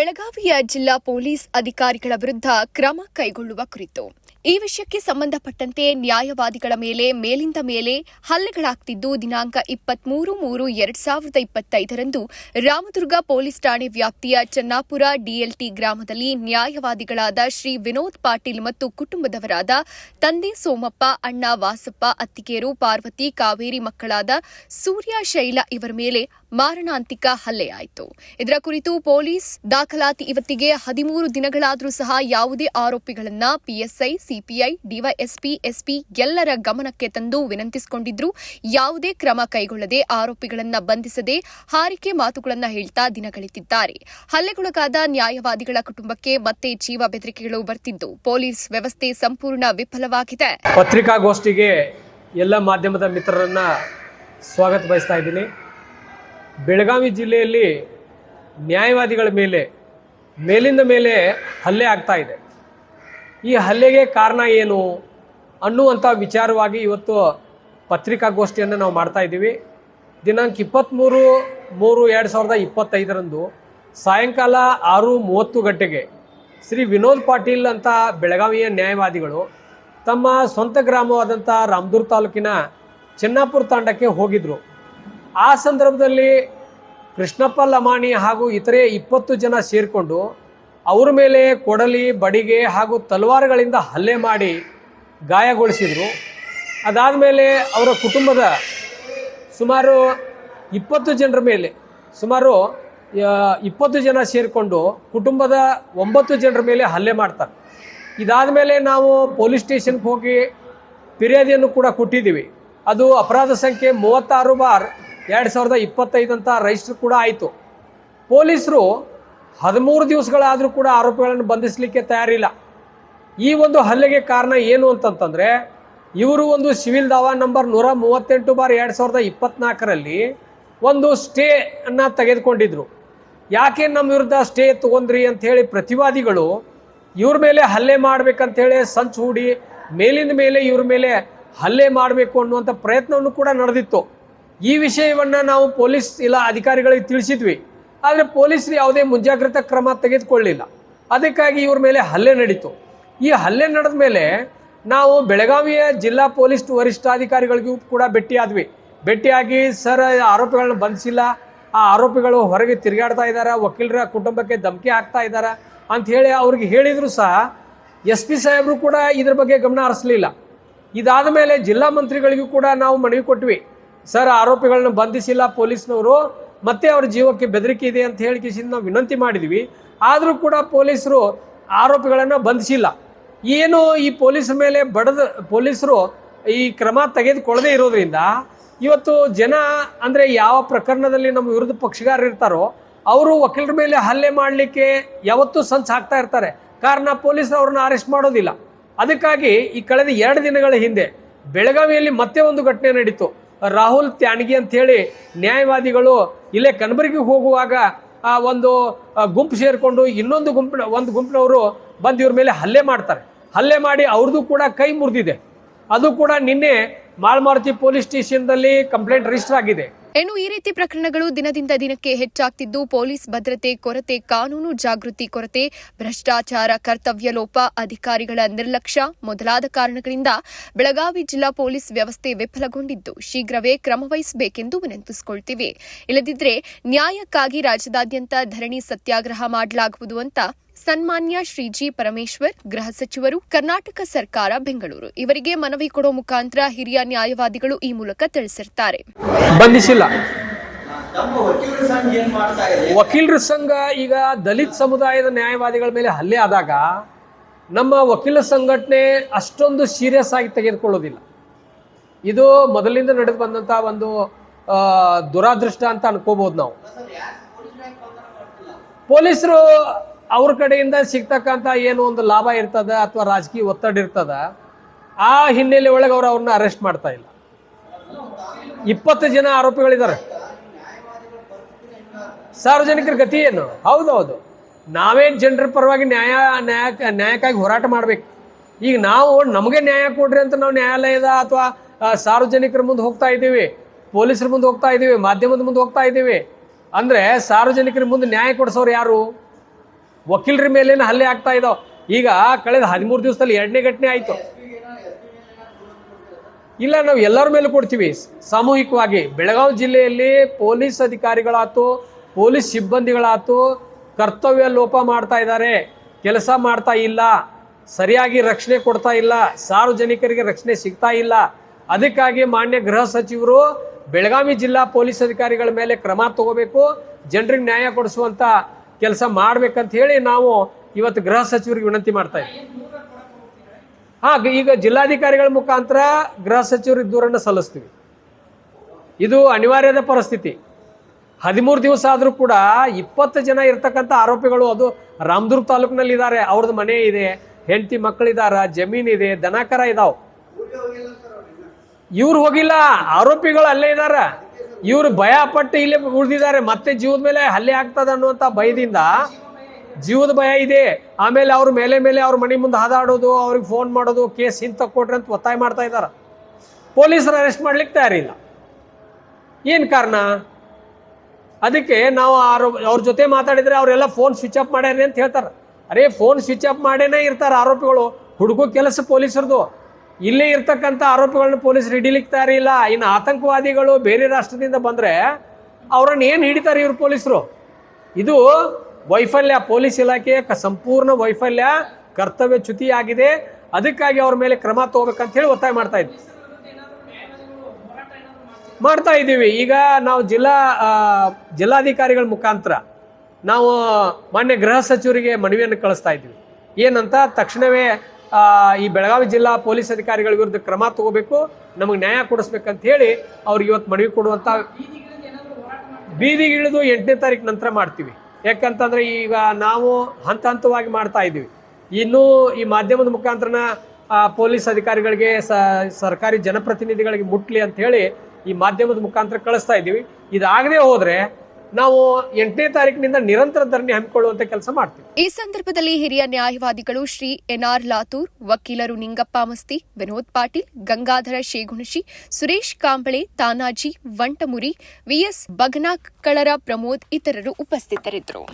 ಬೆಳಗಾವಿಯ ಜಿಲ್ಲಾ ಪೊಲೀಸ್ ಅಧಿಕಾರಿಗಳ ವಿರುದ್ಧ ಕ್ರಮ ಕೈಗೊಳ್ಳುವ ಕುರಿತು. ಈ ವಿಷಯಕ್ಕೆ ಸಂಬಂಧಪಟ್ಟಂತೆ ನ್ಯಾಯವಾದಿಗಳ ಮೇಲೆ, ಮೇಲಿಂದ ಮೇಲೆ ಹಲ್ಲೆಗಳಾಗ್ತಿದ್ದು ದಿನಾಂಕ ಇಪ್ಪತ್ಮೂರು ಮೂರು ಎರಡ್ ಸಾವಿರದ ಇಪ್ಪತ್ತೈದರಂದು ರಾಮದುರ್ಗ ಪೊಲೀಸ್ ಠಾಣೆ ವ್ಯಾಪ್ತಿಯ ಚನ್ನಾಪುರ ಡಿಎಲ್ಟಿ ಗ್ರಾಮದಲ್ಲಿ ನ್ಯಾಯವಾದಿಗಳಾದ ಶ್ರೀ ವಿನೋದ್ ಪಾಟೀಲ್ ಮತ್ತು ಕುಟುಂಬದವರಾದ ತಂದೆ ಸೋಮಪ್ಪ, ಅಣ್ಣ ವಾಸಪ್ಪ, ಅತ್ತಿಗೇರು, ಪಾರ್ವತಿ, ಕಾವೇರಿ ಮಕ್ಕಳಾದ ಸೂರ್ಯ ಶೈಲ ಇವರ ಮೇಲೆ ಮಾರಣಾಂತಿಕ ಹಲ್ಲೆಯಾಯಿತು ಇದರ ಕುರಿತು ಪೊಲೀಸ್ ದಾಖಲಾತಿ ಇವತ್ತಿಗೆ ಹದಿಮೂರು ದಿನಗಳಾದರೂ ಸಹ ಯಾವುದೇ ಆರೋಪಿಗಳನ್ನ ಪಿಎಸ್ಐ ಸಿಪಿಐ ಡಿವೈಎಸ್ಪಿ ಎಸ್ಪಿ ಎಲ್ಲರ ಗಮನಕ್ಕೆ ತಂದು ವಿನಂತಿಸಿಕೊಂಡಿದ್ರು. ಯಾವುದೇ ಕ್ರಮ ಕೈಗೊಳ್ಳದೆ ಆರೋಪಿಗಳನ್ನ ಬಂಧಿಸದೆ ಹಾರಿಕೆ ಮಾತುಗಳನ್ನ ಹೇಳ್ತಾ ದಿನಗಳಿತಿದ್ದಾರೆ ಹಲ್ಲೆಗೊಳಗಾದ ನ್ಯಾಯವಾದಿಗಳ ಕುಟುಂಬಕ್ಕೆ ಮತ್ತೆ ಜೀವ ಬೆದರಿಕೆಗಳು ಬರ್ತಿದ್ದು. ಪೊಲೀಸ್ ವ್ಯವಸ್ಥೆ ಸಂಪೂರ್ಣ ವಿಫಲವಾಗಿದೆ. ಪತ್ರಿಕಾಗೋಷ್ಠಿಗೆ ಎಲ್ಲ ಮಾಧ್ಯಮದ ಮಿತ್ರರನ್ನ ಸ್ವಾಗತ ಬಯಸ್ತಾ ಇದ್ದೀನಿ. ಬೆಳಗಾವಿ ಜಿಲ್ಲೆಯಲ್ಲಿ ನ್ಯಾಯವಾದಿಗಳ ಮೇಲೆ, ಮೇಲಿಂದ ಮೇಲೆ ಹಲ್ಲೆ ಆಗ್ತಾ ಇದೆ. ಈ ಹಲ್ಲೆಗೆ ಕಾರಣ ಏನು ಅನ್ನುವಂಥ ವಿಚಾರವಾಗಿ ಇವತ್ತು ಪತ್ರಿಕಾಗೋಷ್ಠಿಯನ್ನು ನಾವು ಮಾಡ್ತಾ ಇದ್ದೀವಿ. ದಿನಾಂಕ ಇಪ್ಪತ್ತ್ಮೂರು ಮೂರು ಎರಡು ಸಾವಿರದ ಇಪ್ಪತ್ತೈದರಂದು ಸಾಯಂಕಾಲ ಆರು ಮೂವತ್ತು ಗಂಟೆಗೆ ಶ್ರೀ ವಿನೋದ್ ಪಾಟೀಲ್ ಅಂತ ಬೆಳಗಾವಿಯ ನ್ಯಾಯವಾದಿಗಳು ತಮ್ಮ ಸ್ವಂತ ಗ್ರಾಮವಾದಂಥ ರಾಮದುರ್ ತಾಲೂಕಿನ ಚೆನ್ನಾಪುರ ತಾಂಡಕ್ಕೆ ಹೋಗಿದ್ರು. ಆ ಸಂದರ್ಭದಲ್ಲಿ ಕೃಷ್ಣಪ್ಪ, ಲಮಾಣಿ ಹಾಗೂ ಇತರೆ ಇಪ್ಪತ್ತು ಜನ ಸೇರಿಕೊಂಡು ಅವ್ರ ಮೇಲೆ ಕೊಡಲಿ, ಬಡಿಗೆ ಹಾಗೂ ತಲವಾರುಗಳಿಂದ ಹಲ್ಲೆ ಮಾಡಿ ಗಾಯಗೊಳಿಸಿದರು. ಅದಾದ ಮೇಲೆ ಅವರ ಕುಟುಂಬದ ಸುಮಾರು ಇಪ್ಪತ್ತು ಜನರ ಮೇಲೆ, ಸುಮಾರು ಇಪ್ಪತ್ತು ಜನ ಸೇರಿಕೊಂಡು ಕುಟುಂಬದ ಒಂಬತ್ತು ಜನರ ಮೇಲೆ ಹಲ್ಲೆ ಮಾಡ್ತಾರೆ. ಇದಾದ ಮೇಲೆ ನಾವು ಪೊಲೀಸ್ ಸ್ಟೇಷನ್ಗೆ ಹೋಗಿ ಫಿರ್ಯಾದಿಯನ್ನು ಕೂಡ ಕೊಟ್ಟಿದ್ದೀವಿ. ಅದು ಅಪರಾಧ ಸಂಖ್ಯೆ ಮೂವತ್ತಾರು ಬಾರ್ ಎರಡು ಸಾವಿರದ ಇಪ್ಪತ್ತೈದು ಅಂತ ರಿಜಿಸ್ಟರ್ ಕೂಡ ಆಯಿತು. ಪೊಲೀಸರು ಹದಿಮೂರು ದಿವಸಗಳಾದರೂ ಕೂಡ ಆರೋಪಿಗಳನ್ನು ಬಂಧಿಸಲಿಕ್ಕೆ ತಯಾರಿಲ್ಲ. ಈ ಒಂದು ಹಲ್ಲೆಗೆ ಕಾರಣ ಏನು ಅಂತಂತಂದರೆ, ಇವರು ಒಂದು ಸಿವಿಲ್ ದಾವಾ ನಂಬರ್ ನೂರ ಮೂವತ್ತೆಂಟು ಬಾರ್ ಎರಡು ಸಾವಿರದ ಇಪ್ಪತ್ನಾಲ್ಕರಲ್ಲಿ ಒಂದು ಸ್ಟೇ ಅನ್ನು ತೆಗೆದುಕೊಂಡಿದ್ರು. ಯಾಕೆ ನಮ್ಮ ವಿರುದ್ಧ ಸ್ಟೇ ತಗೊಂಡ್ರಿ ಅಂಥೇಳಿ ಪ್ರತಿವಾದಿಗಳು ಇವ್ರ ಮೇಲೆ ಹಲ್ಲೆ ಮಾಡ್ಬೇಕಂತೇಳಿ ಸಂಚು ಹೂಡಿ ಮೇಲಿಂದ ಮೇಲೆ ಇವ್ರ ಮೇಲೆ ಹಲ್ಲೆ ಮಾಡಬೇಕು ಅನ್ನುವಂಥ ಪ್ರಯತ್ನವನ್ನು ಕೂಡ ನಡೆದಿತ್ತು. ಈ ವಿಷಯವನ್ನು ನಾವು ಪೊಲೀಸ್ ಇಲ್ಲ ಅಧಿಕಾರಿಗಳಿಗೆ ತಿಳಿಸಿದ್ವಿ. ಆದರೆ ಪೊಲೀಸರು ಯಾವುದೇ ಮುಂಜಾಗ್ರತಾ ಕ್ರಮ ತೆಗೆದುಕೊಳ್ಳಿಲ್ಲ ಅದಕ್ಕಾಗಿ ಇವ್ರ ಮೇಲೆ ಹಲ್ಲೆ ನಡೀತು. ಈ ಹಲ್ಲೆ ನಡೆದ ಮೇಲೆ ನಾವು ಬೆಳಗಾವಿಯ ಜಿಲ್ಲಾ ಪೊಲೀಸ್ ವರಿಷ್ಠಾಧಿಕಾರಿಗಳಿಗೂ ಕೂಡ ಭೇಟಿಯಾದ್ವಿ. ಭೇಟಿಯಾಗಿ, ಸರ್, ಆರೋಪಿಗಳನ್ನ ಬಂಧಿಸಿಲ್ಲ. ಆ ಆರೋಪಿಗಳು ಹೊರಗೆ ತಿರುಗಾಡ್ತಾ ಇದ್ದಾರೆ ವಕೀಲರ ಕುಟುಂಬಕ್ಕೆ ಧಮಕಿ ಹಾಕ್ತಾ ಇದ್ದಾರೆ ಅಂತ ಹೇಳಿ ಅವ್ರಿಗೆ ಹೇಳಿದ್ರು ಸಹ ಎಸ್ ಪಿ ಸಾಹೇಬರು ಕೂಡ ಇದ್ರ ಬಗ್ಗೆ ಗಮನ ಹರಿಸಲಿಲ್ಲ. ಇದಾದ ಮೇಲೆ ಜಿಲ್ಲಾ ಮಂತ್ರಿಗಳಿಗೂ ಕೂಡ ನಾವು ಮನವಿ ಕೊಟ್ವಿ. ಸರ್, ಆರೋಪಿಗಳನ್ನ ಬಂಧಿಸಿಲ್ಲ ಪೊಲೀಸ್ನವರು, ಮತ್ತೆ ಅವ್ರ ಜೀವಕ್ಕೆ ಬೆದರಿಕೆ ಇದೆ ಅಂತ ಹೇಳಿ ನಾವು ವಿನಂತಿ ಮಾಡಿದ್ವಿ. ಆದರೂ ಕೂಡ ಪೊಲೀಸರು ಆರೋಪಿಗಳನ್ನು ಬಂಧಿಸಿಲ್ಲ. ಏನು ಈ ಪೊಲೀಸ್ ಮೇಲೆ ಬಡದ, ಪೊಲೀಸರು ಈ ಕ್ರಮ ತೆಗೆದುಕೊಳ್ಳದೇ ಇರೋದ್ರಿಂದ ಇವತ್ತು ಜನ ಅಂದರೆ ಯಾವ ಪ್ರಕರಣದಲ್ಲಿ ನಮ್ಮ ವಿರುದ್ಧ ಪಕ್ಷಗಾರರು ಇರ್ತಾರೋ, ಅವರು ವಕೀಲರ ಮೇಲೆ ಹಲ್ಲೆ ಮಾಡಲಿಕ್ಕೆ ಯಾವತ್ತೂ ಸಂಚು ಹಾಕ್ತಾ ಇರ್ತಾರೆ. ಕಾರಣ ಪೊಲೀಸರು ಅವ್ರನ್ನ ಅರೆಸ್ಟ್ ಮಾಡೋದಿಲ್ಲ. ಅದಕ್ಕಾಗಿ ಈ ಕಳೆದ ಎರಡು ದಿನಗಳ ಹಿಂದೆ ಬೆಳಗಾವಿಯಲ್ಲಿ ಮತ್ತೆ ಒಂದು ಘಟನೆ ನಡೀತು. ರಾಹುಲ್ ತ್ಯಾಣಗಿ ಹೇಳಿ ನ್ಯಾಯವಾದಿಗಳು ಇಲ್ಲೇ ಕನಬರಿಗೆ ಹೋಗುವಾಗ, ಆ, ಒಂದು ಗುಂಪು ಸೇರಿಕೊಂಡು ಇನ್ನೊಂದು ಗುಂಪಿನ, ಒಂದು ಗುಂಪಿನವರು ಬಂದು ಇವ್ರ ಮೇಲೆ ಹಲ್ಲೆ ಮಾಡ್ತಾರೆ. ಹಲ್ಲೆ ಮಾಡಿ ಅವ್ರದ್ದು ಕೂಡ ಕೈ ಮುರಿದಿದೆ. ಅದು ಕೂಡ ನಿನ್ನೆ ಮಾಳ್ಮಾರುತಿ ಪೊಲೀಸ್ ಸ್ಟೇಷನ್ದಲ್ಲಿ ಕಂಪ್ಲೇಂಟ್ ರಿಜಿಸ್ಟರ್ ಆಗಿದೆ. ಇನ್ನು ಈ ರೀತಿ ಪ್ರಕರಣಗಳು ದಿನದಿಂದ ದಿನಕ್ಕೆ ಹೆಚ್ಚಾಗ್ತಿದ್ದು, ಪೊಲೀಸ್ ಭದ್ರತೆ ಕೊರತೆ, ಕಾನೂನು ಜಾಗೃತಿ ಕೊರತೆ, ಭ್ರಷ್ಟಾಚಾರ, ಕರ್ತವ್ಯ ಲೋಪ, ಅಧಿಕಾರಿಗಳ ನಿರ್ಲಕ್ಷ್ಯ ಮೊದಲಾದ ಕಾರಣಗಳಿಂದ ಬೆಳಗಾವಿ ಜಿಲ್ಲಾ ಪೊಲೀಸ್ ವ್ಯವಸ್ಥೆ ವಿಫಲಗೊಂಡಿದ್ದು, ಶೀಘ್ರವೇ ಕ್ರಮವಹಿಸಬೇಕೆಂದು ವಿನಂತಿಸಿಕೊಳ್ತೀವಿ. ಇಲ್ಲದಿದ್ದರೆ ನ್ಯಾಯಕ್ಕಾಗಿ ರಾಜ್ಯದಾದ್ಯಂತ ಧರಣಿ ಸತ್ಯಾಗ್ರಹ ಮಾಡಲಾಗುವುದು ಅಂತ ಸನ್ಮಾನ್ಯ ಶ್ರೀ ಜಿ ಪರಮೇಶ್ವರ್ ಗೃಹ ಸಚಿವರು ಕರ್ನಾಟಕ ಸರ್ಕಾರ ಬೆಂಗಳೂರು. ಇವರಿಗೆ ಮನವಿ ಕೊಡೋ ಮುಖಾಂತರ ಹಿರಿಯ ನ್ಯಾಯವಾದಿಗಳು ಈ ಮೂಲಕ ತಿಳಿಸಿರ್ತಾರೆ. ಬಂಧಿಸಿಲ್ಲ. ನಮ್ಮ ವಕೀಲರ ಸಂಘ ಏನ್ ಮಾಡ್ತಾ ಇದೆ ವಕೀಲರ ಸಂಘ ಈಗ ದಲಿತ ಸಮುದಾಯದ ನ್ಯಾಯವಾದಿಗಳ ಮೇಲೆ ಹಲ್ಲೆ ಆದಾಗ ನಮ್ಮ ವಕೀಲ ಸಂಘಟನೆ ಅಷ್ಟೊಂದು ಸೀರಿಯಸ್ ಆಗಿ ತೆಗೆದುಕೊಳ್ಳೋದಿಲ್ಲ. ಇದು ಮೊದಲಿಂದ ನಡೆದು ಬಂದಂಥ ಒಂದು ದುರಾದೃಷ್ಟ ಅಂತ ಅನ್ಕೋಬಹುದು ನಾವು. ಪೊಲೀಸರು ಅವ್ರ ಕಡೆಯಿಂದ ಸಿಗ್ತಕ್ಕಂಥ ಏನು ಒಂದು ಲಾಭ ಇರ್ತದ ಅಥವಾ ರಾಜಕೀಯ ಒತ್ತಡ ಇರ್ತದ, ಆ ಹಿನ್ನೆಲೆ ಒಳಗೆ ಅವ್ರು ಅವ್ರನ್ನ ಅರೆಸ್ಟ್ ಮಾಡ್ತಾ ಇಲ್ಲ. ಇಪ್ಪತ್ತು ಜನ ಆರೋಪಿಗಳಿದ್ದಾರೆ. ಸಾರ್ವಜನಿಕರ ಗತಿ ಏನು? ಹೌದೌದು. ನಾವೇ ಜನರ ಪರವಾಗಿ ನ್ಯಾಯ ನ್ಯಾಯ ನ್ಯಾಯಕ್ಕಾಗಿ ಹೋರಾಟ ಮಾಡ್ಬೇಕು. ಈಗ ನಾವು ನಮಗೆ ನ್ಯಾಯ ಕೊಡ್ರಿ ಅಂತ ನಾವು ನ್ಯಾಯಾಲಯದ ಅಥವಾ ಸಾರ್ವಜನಿಕರ ಮುಂದೆ ಹೋಗ್ತಾ ಇದ್ದೀವಿ, ಪೊಲೀಸರ ಮುಂದೆ ಹೋಗ್ತಾ ಇದ್ದೀವಿ, ಮಾಧ್ಯಮದ ಮುಂದೆ ಹೋಗ್ತಾ ಇದ್ದೀವಿ. ಅಂದರೆ ಸಾರ್ವಜನಿಕರ ಮುಂದೆ ನ್ಯಾಯ ಕೊಡಿಸೋರು ಯಾರು? ವಕೀಲರ ಮೇಲೇನೆ ಹಲ್ಲೆ ಆಗ್ತಾ ಇದಾವ. ಈಗ ಕಳೆದ ಹದಿಮೂರು ದಿವಸದಲ್ಲಿ ಎರಡನೇ ಘಟನೆ ಆಯ್ತು. ಇಲ್ಲ, ನಾವು ಎಲ್ಲರ ಮೇಲೂ ಕೊಡ್ತೀವಿ. ಸಾಮೂಹಿಕವಾಗಿ ಬೆಳಗಾವಿ ಜಿಲ್ಲೆಯಲ್ಲಿ ಪೊಲೀಸ್ ಅಧಿಕಾರಿಗಳಾತು, ಪೊಲೀಸ್ ಸಿಬ್ಬಂದಿಗಳಾತು ಕರ್ತವ್ಯ ಲೋಪ ಮಾಡ್ತಾ ಇದ್ದಾರೆ. ಕೆಲಸ ಮಾಡ್ತಾ ಇಲ್ಲ. ಸರಿಯಾಗಿ ರಕ್ಷಣೆ ಕೊಡ್ತಾ ಇಲ್ಲ. ಸಾರ್ವಜನಿಕರಿಗೆ ರಕ್ಷಣೆ ಸಿಗ್ತಾ ಇಲ್ಲ. ಅದಕ್ಕಾಗಿ ಮಾನ್ಯ ಗೃಹ ಸಚಿವರು ಬೆಳಗಾವಿ ಜಿಲ್ಲಾ ಪೊಲೀಸ್ ಅಧಿಕಾರಿಗಳ ಮೇಲೆ ಕ್ರಮ ತಗೋಬೇಕು. ಜನರಿಗೆ ನ್ಯಾಯ ಕೊಡಿಸುವಂತ ಕೆಲಸ ಮಾಡ್ಬೇಕಂತ ಹೇಳಿ ನಾವು ಇವತ್ತು ಗೃಹ ಸಚಿವರಿಗೆ ವಿನಂತಿ ಮಾಡ್ತಾ ಇದ್ದೀವಿ ಹಾ ಈಗ ಜಿಲ್ಲಾಧಿಕಾರಿಗಳ ಮುಖಾಂತರ ಗೃಹ ಸಚಿವರಿಗೆ ದೂರನ್ನು ಸಲ್ಲಿಸ್ತೀವಿ. ಇದು ಅನಿವಾರ್ಯದ ಪರಿಸ್ಥಿತಿ. ಹದಿಮೂರು ದಿವಸ ಆದರೂ ಕೂಡ ಇಪ್ಪತ್ತು ಜನ ಇರ್ತಕ್ಕಂಥ ಆರೋಪಿಗಳು ಅದು ರಾಮದುರ್ಗ ತಾಲೂಕಿನಲ್ಲಿ ಇದ್ದಾರೆ ಅವ್ರದ್ದು ಮನೆ ಇದೆ, ಹೆಂಡತಿ ಮಕ್ಕಳಿದಾರ ಜಮೀನಿದೆ ದನಕರ ಇದಾವೆ. ಇವ್ರು ಹೋಗಿಲ್ಲ, ಆರೋಪಿಗಳು ಅಲ್ಲೇ ಇದಾರ. ಇವ್ರು ಭಯ ಪಟ್ಟು ಇಲ್ಲಿ ಉಳಿದಿದ್ದಾರೆ, ಮತ್ತೆ ಜೀವದ ಮೇಲೆ ಹಲ್ಲೆ ಆಗ್ತದೆ ಅನ್ನುವಂಥ ಭಯದಿಂದ ಜೀವದ ಭಯ ಇದೆ. ಆಮೇಲೆ ಅವ್ರ ಮೇಲೆ ಮೇಲೆ ಅವ್ರ ಮನೆ ಮುಂದೆ ಹಾದಾಡೋದು, ಅವ್ರಿಗೆ ಫೋನ್ ಮಾಡೋದು, ಕೇಸ್ ಹಿಂತ ಕೊಟ್ರಿ ಅಂತ ಒತ್ತಾಯ ಮಾಡ್ತಾ ಇದ್ದಾರೆ ಪೊಲೀಸರು ಅರೆಸ್ಟ್ ಮಾಡ್ಲಿಕ್ಕೆ ತಯಾರಿಲ್ಲ. ಏನು ಕಾರಣ? ಅದಕ್ಕೆ ನಾವು ಅವ್ರ ಜೊತೆ ಮಾತಾಡಿದ್ರೆ ಅವರೆಲ್ಲ ಫೋನ್ ಸ್ವಿಚ್ ಆಫ್ ಮಾಡ್ಯಾರಿ ಅಂತ ಹೇಳ್ತಾರೆ. ಅರೇ ಫೋನ್ ಸ್ವಿಚ್ ಆಫ್ ಮಾಡೇನೇ ಇರ್ತಾರೆ ಆರೋಪಿಗಳು. ಹುಡುಗೋ ಕೆಲಸ ಪೊಲೀಸರದು. ಇಲ್ಲೇ ಇರ್ತಕ್ಕಂಥ ಆರೋಪಿಗಳನ್ನ ಪೊಲೀಸರು ಹಿಡಿಲಿಕ್ಕೆ ಇಲ್ಲ. ಇನ್ನು ಆತಂಕವಾದಿಗಳು ಬೇರೆ ರಾಷ್ಟ್ರದಿಂದ ಬಂದರೆ ಅವರನ್ನು ಏನು ಹಿಡಿತಾರೆ ಇವ್ರು ಪೊಲೀಸರು? ಇದು ವೈಫಲ್ಯ. ಪೊಲೀಸ್ ಇಲಾಖೆಯ ಸಂಪೂರ್ಣ ವೈಫಲ್ಯ, ಕರ್ತವ್ಯ ಚ್ಯುತಿಯಾಗಿದೆ. ಅದಕ್ಕಾಗಿ ಅವ್ರ ಮೇಲೆ ಕ್ರಮ ತಗೋಬೇಕಂತ ಹೇಳಿ ಒತ್ತಾಯ ಮಾಡ್ತಾ ಇದ್ವಿ. ಮಾಡ್ತಾ ಇದ್ದೀವಿ. ಈಗ ನಾವು ಜಿಲ್ಲಾ ಜಿಲ್ಲಾಧಿಕಾರಿಗಳ ಮುಖಾಂತರ ನಾವು ಮಾನ್ಯ ಗೃಹ ಸಚಿವರಿಗೆ ಮನವಿಯನ್ನು ಕಳಿಸ್ತಾ ಇದ್ದೀವಿ. ಏನಂತ? ತಕ್ಷಣವೇ ಈ ಬೆಳಗಾವಿ ಜಿಲ್ಲಾ ಪೊಲೀಸ್ ಅಧಿಕಾರಿಗಳ ವಿರುದ್ಧ ಕ್ರಮ ತಗೋಬೇಕು, ನಮಗೆ ನ್ಯಾಯ ಕೊಡಿಸ್ಬೇಕಂತ ಹೇಳಿ ಅವ್ರಿಗೆ ಇವತ್ತು ಮನವಿ ಕೊಡುವಂತ ಬೀದಿಗಿಳಿದು ಎಂಟನೇ ತಾರೀಕು ನಂತರ ಮಾಡ್ತೀವಿ. ಯಾಕಂತಂದ್ರೆ ಈಗ ನಾವು ಹಂತ ಹಂತವಾಗಿ ಮಾಡ್ತಾ ಇದ್ದೀವಿ. ಇನ್ನೂ ಈ ಮಾಧ್ಯಮದ ಮುಖಾಂತರನ ಪೊಲೀಸ್ ಅಧಿಕಾರಿಗಳಿಗೆ ಸರ್ಕಾರಿ ಜನಪ್ರತಿನಿಧಿಗಳಿಗೆ ಮುಟ್ಲಿ ಅಂತ ಹೇಳಿ ಈ ಮಾಧ್ಯಮದ ಮುಖಾಂತರ ಕಳಿಸ್ತಾ ಇದ್ದೀವಿ. ಇದಾಗದೇ ಹೋದ್ರೆ ನಾವು ಎಂಟನೇ ತಾರೀಕಿನಿಂದ ನಿರಂತರ ಧರಣಿ ಹಮ್ಮಿಕೊಳ್ಳುವಂತ ಕೆಲಸ ಮಾಡ್ತೀವಿ. ಈ ಸಂದರ್ಭದಲ್ಲಿ ಹಿರಿಯ ನ್ಯಾಯವಾದಿಗಳು ಶ್ರೀ ಎನ್ಆರ್ ಲಾತೂರ್, ವಕೀಲರು ನಿಂಗಪ್ಪ ಮಸ್ತಿ, ವಿನೋದ್ ಪಾಟೀಲ್, ಗಂಗಾಧರ ಶೇಗುಣಶಿ, ಸುರೇಶ್ ಕಾಂಬಳೆ, ತಾನಾಜಿ, ವಂಟಮುರಿ, ವಿಎಸ್ ಬಗನಾಕಳರ ಪ್ರಮೋದ್ ಇತರರು ಉಪಸ್ಥಿತರಿದ್ದರು.